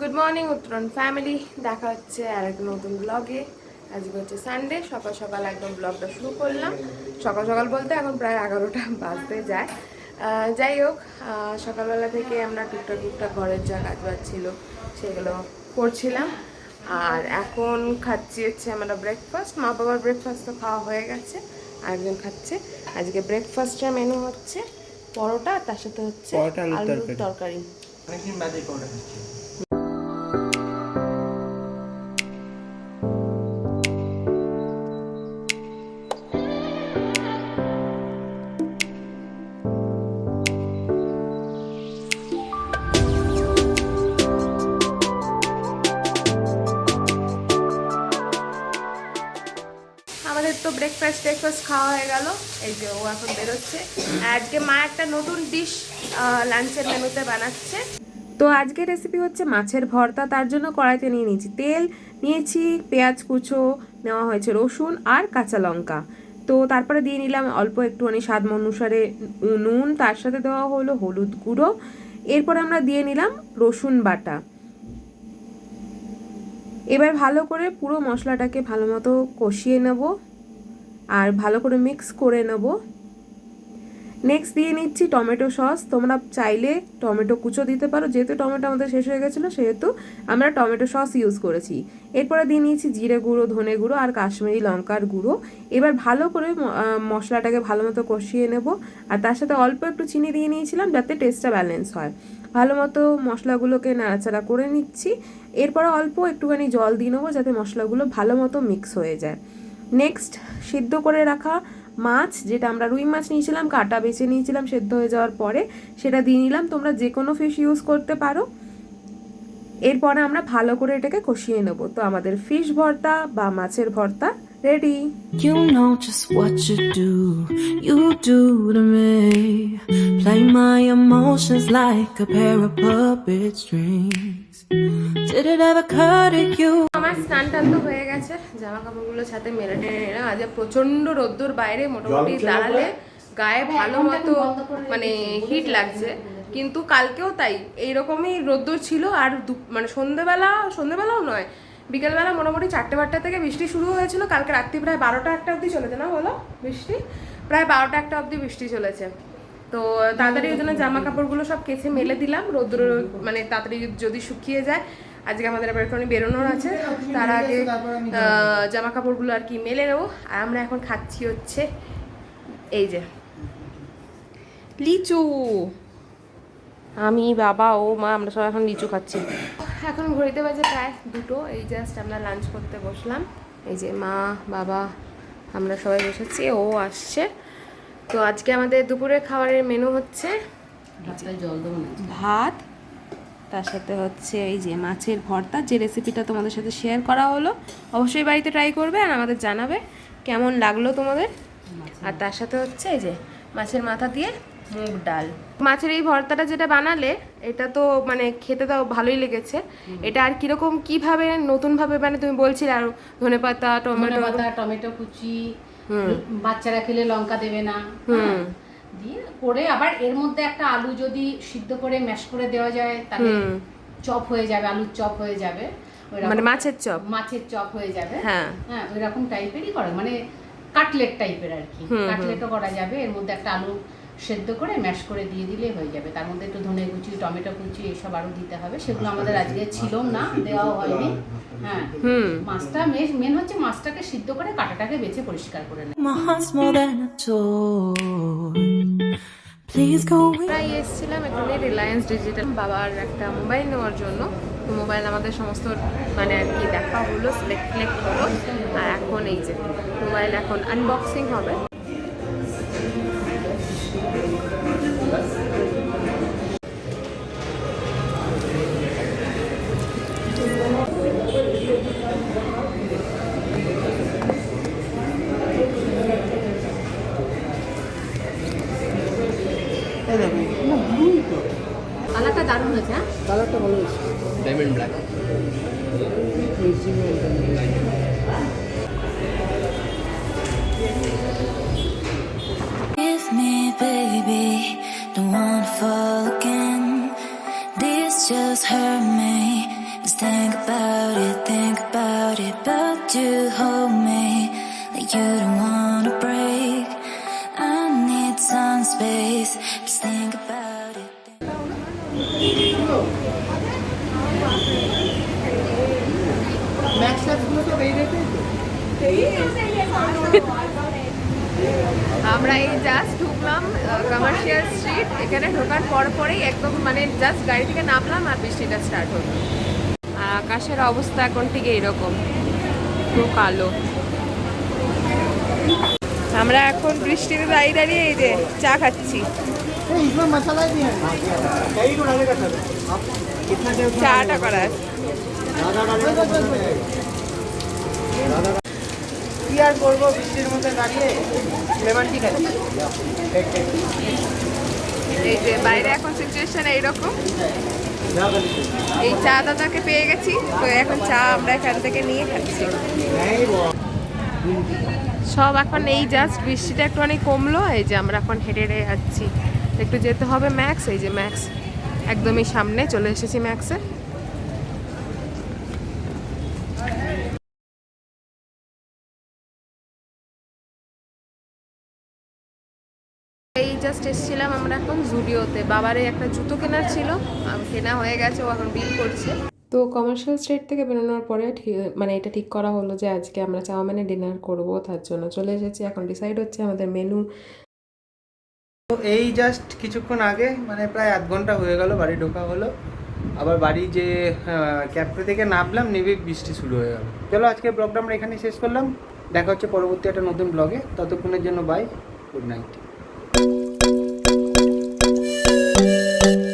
Good morning উত্তরণ family দেখা হচ্ছে আর একটা নতুন ব্লগে আজকে হচ্ছে সানডে সকাল সকাল একদম ব্লগটা শুরু করলাম। সকাল সকাল বলতে এখন প্রায় এগারোটা বাজতে যায়। যাই হোক সকালবেলা থেকে আমরা টুকটাক টুকটাক ঘরের যা কাজ বাজ ছিল সেগুলো করছিলাম। আর এখন খাচ্ছি হচ্ছে আমরা ব্রেকফাস্ট মা বাবার ব্রেকফাস্ট তো খাওয়া হয়ে গেছে আরেকজন খাচ্ছে। আজকে ব্রেকফাস্টের মেনু হচ্ছে পরোটা তার সাথে হচ্ছে আলুর তরকারি। তরকারি। অনেকদিন বাদে পরোটা খাচ্ছি। ব্রেকফাস্ট ব্রেকফাস্ট খাওয়া হয়ে গেল। এই যে ও এখন বেরোচ্ছে। আজকে মা একটা নতুন ডিশ লাঞ্চের মেনুতে বানাচ্ছে। তো আজকের রেসিপি হচ্ছে মাছের ভর্তা, তার জন্য কড়াইতে নিয়ে নিয়েছি তেল, নিয়েছি পেঁয়াজ কুচো, নেওয়া হয়েছে রসুন আর কাঁচা লঙ্কা। তো তারপরে দিয়ে নিলাম অল্প একটুখানি স্বাদ অনুসারে নুন, তার সাথে দেওয়া হলো হলুদ গুঁড়ো। এরপরে আমরা দিয়ে নিলাম রসুন বাটা। এবার ভালো করে পুরো মশলাটাকে ভালো মতো কষিয়ে নেব। আর ভালো করে মিক্স করে নেব। নেক্সট দিয়ে নিচ্ছি টমেটো সস। তোমরা চাইলে টমেটো কুচো দিতে পারো। যেহেতু টমেটো আমাদের শেষ হয়ে গেছিল, সেহেতু আমরা টমেটো সস ইউজ করেছি। এরপরে দিয়ে নিয়েছি জিরে গুঁড়ো, ধনে গুঁড়ো আর কাশ্মীরি লঙ্কার গুঁড়ো। এবার ভালো করে মশলাটাকে ভালো মতো কষিয়ে নেব। আর তার সাথে অল্প একটু চিনি দিয়ে নিয়েছিলাম যাতে টেস্টটা ব্যালেন্স হয়। ভালো মতো মশলাগুলোকে নাড়াচাড়া করে নিচ্ছি। এরপরে অল্প একটুখানি জল দিয়ে নেব যাতে মশলাগুলো ভালো মতো মিক্স হয়ে যায়। নেক্সট সিদ্ধ করে রাখা মাছ, যেটা আমরা রুই মাছ নিয়েছিলাম, কাটা বেছে নিয়েছিলাম, সেদ্ধ হয়ে যাওয়ার পরে সেটা দিয়ে নিলাম। তোমরা যে কোনো ফিশ ইউজ করতে পারো। এরপরে আমরা ভালো করে এটাকে কষিয়ে নেব। তো আমাদের ফিশ ভর্তা বা মাছের ভর্তা ready You know just what you do, you do to me. Play my emotions like a pair of puppet strings. Did it ever occur to you? আমার স্নান টান তো হয়ে গেছে। জামা কাপড়গুলো ছাতে মেরে টেনে নিলাম আজ প্রচণ্ড রোদ্দুর বাইরে মোটামুটি দাঁড়ালে গায়ে ভালো মতো মানে হিট লাগছে। কিন্তু কালকেও তাই। এইরকমই রোদ্দুর ছিল আর মানে সন্ধেবেলা সন্ধেবেলাও নয় বিকেলবেলা মোটামুটি চারটে বারটা থেকে বৃষ্টি শুরু হয়েছিল। কালকে রাত্রি প্রায় বারোটা একটা অবধি চলেছে, না বলো? বৃষ্টি? প্রায় বারোটা একটা অবধি বৃষ্টি চলেছে। তো তাড়াতাড়ি ওই জন্য জামা কাপড়গুলো সব কেচে মেলে দিলাম। রোদ্র মানে তাড়াতাড়ি যদি শুকিয়ে যায়, আজকে আমাদের আবার একটুখানি বেরোনোর আছে। তার আগে জামা কাপড়গুলো আর কি মেলে নেব। আর আমরা এখন খাচ্ছি হচ্ছে এই যে লিচু। আমি বাবা, ও মা, আমরা সব এখন লিচু খাচ্ছি। এখন ঘড়িতে বাজে প্রায় দুটো এই জাস্ট আমরা লাঞ্চ করতে বসলাম। এই যে মা বাবা আমরা সবাই বসেছি ও আসছে। তো আজকে আমাদের দুপুরের খাবারের মেনু হচ্ছে। ভাত তার সাথে হচ্ছে এই যে মাছের ভর্তা যে রেসিপিটা তোমাদের সাথে শেয়ার করা হলো অবশ্যই বাড়িতে ট্রাই করবে আর আমাদের জানাবে কেমন লাগল তোমাদের। আর তার সাথে হচ্ছে এই যে মাছের মাথা দিয়ে মুগ ডাল। মাছের এই ভর্তাটা যেটা বানালে এটা তো মানে খেতে তো ভালোই লেগেছে। এটা আর কীরকম কীভাবে নতুন ভাবে মানে তুমি বলছিলে আর ধনে পাতা টমেটো পাতা টমেটো কুচি বাচ্চারা খেলে লঙ্কা দেবে না। দিয়ে করে আবার এর মধ্যে একটা আলু যদি সিদ্ধ করে ম্যাশ করে দেওয়া যায় তাহলে চপ হয়ে যাবে আলুর চপ হয়ে যাবে। মানে মাছের চপ। মাছের চপ হয়ে যাবে। হ্যাঁ। হ্যাঁ ওই রকম টাইপেরই করে মানে কাটলেট টাইপের আর কি। কাটলেটও করা যাবে এর মধ্যে একটা আলু সেদ্ধ করে ম্যাশ করে দিয়ে দিলে হয়ে যাবে। তার মধ্যে একটু ধনে কুচি টমেটো কুচি এসব আরও দিতে হবে। সেগুলো আমাদের আজকে ছিল না দেওয়াও হয়নি। হ্যাঁ। হুম। মাছটা মেন হচ্ছে মাছটাকে সিদ্ধ করে কাঁটাটাকে বেছে পরিষ্কার করে নেয় প্রায় এসেছিলাম এখানে রিলায়েন্স ডিজিটাল বাবার একটা মোবাইল নেওয়ার জন্য। তো মোবাইল আমাদের সমস্ত মানে আর কি দেখা হলো সিলেক্ট সিলেক্ট হলো আর এখন এই যে মোবাইল এখন আনবক্সিং হবে। কালারটা দারুণ হয়েছে হ্যাঁ? Diamond black Don't want to fall again. This just hurt me. Just think about it, think about it. But you hold me like you don't want to break. I need some space. Just think about it. Max. আমরা এই just ঢুকলাম commercial street এখানে ঢোকার পর পরেই একদম মানে just গাড়ি থেকে নামলাম আর বৃষ্টিটা স্টার্ট হলো। আর আকাশের অবস্থা এখন ঠিক এইরকম খুব কালো। আমরা এখন বৃষ্টির দাঁড়িয়ে দাঁড়িয়ে এই যে চা খাচ্ছি। চাটা করা কি আর করব? বৃষ্টির মধ্যে দাঁড়িয়ে লেমন টি খাচ্ছি এই যে বাইরে এখন সিচুয়েশন এইরকম। এই চা দাদাকে পেয়ে গেছি তো এখন চা আমরা এখান থেকে নিয়ে খাচ্ছি। সব এখন এই জাস্ট বৃষ্টিটা একটুখানি কমলো এই যে আমরা এখন হেঁটে হেঁটে যাচ্ছি। একটু যেতে হবে ম্যাক্স এই যে ম্যাক্স একদমই সামনে চলে এসেছি ম্যাক্সে এই জাস্ট এসেছিলাম আমরা এখন জুডিওতে। বাবারে একটা জুতো কেনার ছিল কেনা হয়ে গেছে ও এখন বিল করছে। তো কমার্শিয়াল স্ট্রিট থেকে বেরোনোর পরে ঠিক- মানে এটা ঠিক করা হলো যে আজকে আমরা চাউমিনে ডিনার করব তার জন্য চলে এসেছি। এখন ডিসাইড হচ্ছে আমাদের মেনু তো এই জাস্ট কিছুক্ষণ আগে মানে প্রায় আধ ঘণ্টা হয়ে গেল বাড়ি ঢোকা হলো। আবার বাড়ি যে ক্যাবটা থেকে নামলাম নেবে বৃষ্টি শুরু হয়ে গেল। চলো আজকে ব্লগটা আমরা এখানে শেষ করলাম। দেখা হচ্ছে পরবর্তী একটা নতুন ব্লগে ততক্ষণের জন্য bye good night Thank you.